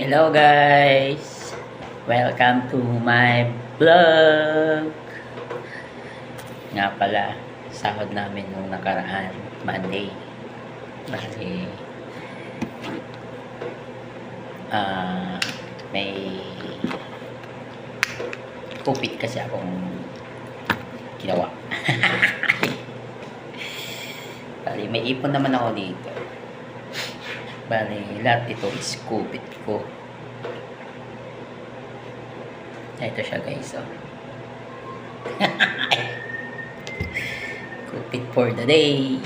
Hello guys! Welcome to my vlog! Nga pala, sahod namin nung nakaraan, Monday. Bali, ah, may kupit kasi akong ginawa. Bali, may ipon naman ako dito. Bali, lahat ito is kupit ko. Ito siya guys, oh. kupit for the day.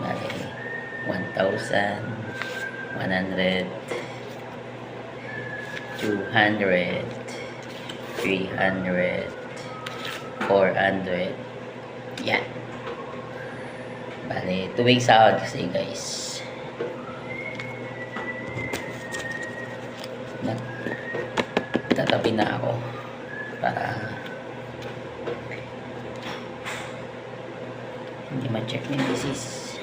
Bali, 1,000, 100, 200, 300, 400. Yan. Bali, tuwing sahod kasi guys. Na ako. Para hindi ma-check ni Mrs.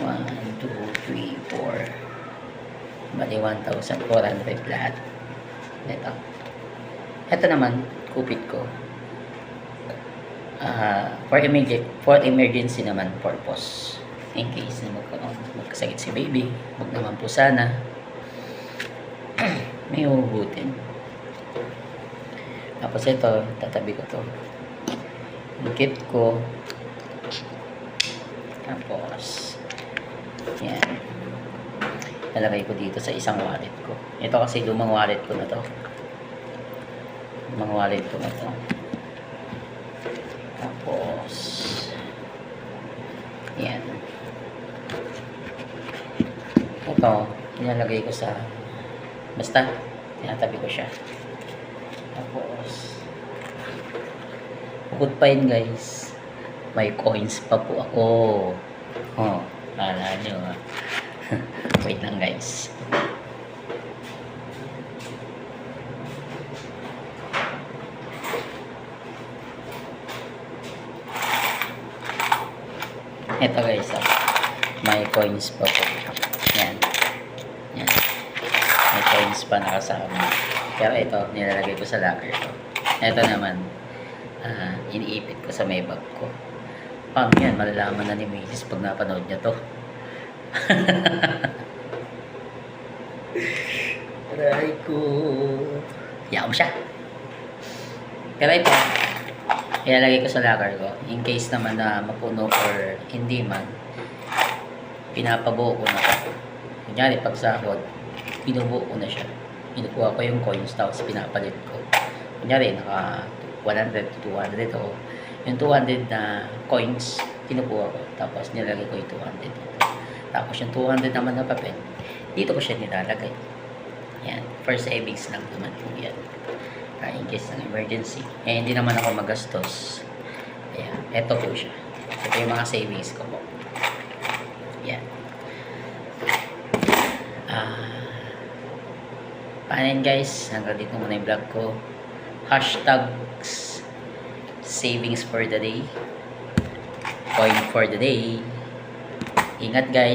1, 2, 3, 4 bali 1,400 lahat. Ito. Ito naman kupit ko. Ah, for emergency for emergency naman purpose. In case na magkaroon magkasakit si baby wag naman po sana may huhugutin. Tapos ito tatabi ko to. Ikit ko. Tapos yan. Lalagay ko dito sa isang wallet ko. Ito kasi lumang wallet ko na to. Lumang wallet ko na to. Tapos yan. Ito nilalagay ko sa basta tinatabi ko siya tapos bukod pa yun guys may coins pa po ako oh kala nyo ah. wait lang guys ito guys ah. may coins pa po yan yan coins pa nakasama pero ito nilalagay ko sa locker ko. Ito naman ah, iniipit ko sa may bag ko. Pang yan malalaman na ni Macy's pag napanood niya to. Aray ko. Mo siya. Pero ito ilalagay ko sa locker ko. In case naman na mapuno or hindi man pinapabuo ko na to. Kunyari pag sahod binubuo ko na siya. Kinukuha ko yung coins tapos pinapalit ko. Kunyari naka 100 to 200 o. Yung 200 na coins kinukuha ko. Tapos nilagay ko yung 200 tapos yung 200 naman na papel dito ko siya nilalagay. Yan. For savings lang naman po yan. Uh, in case ng emergency. Eh hindi naman ako magastos. Ayan. Eto po siya. Ito yung mga savings ko po. Yan. Ah paano yan guys. Hanggang dito muna yung vlog ko. Hashtags savings for the day. Coin for the day. Ingat guys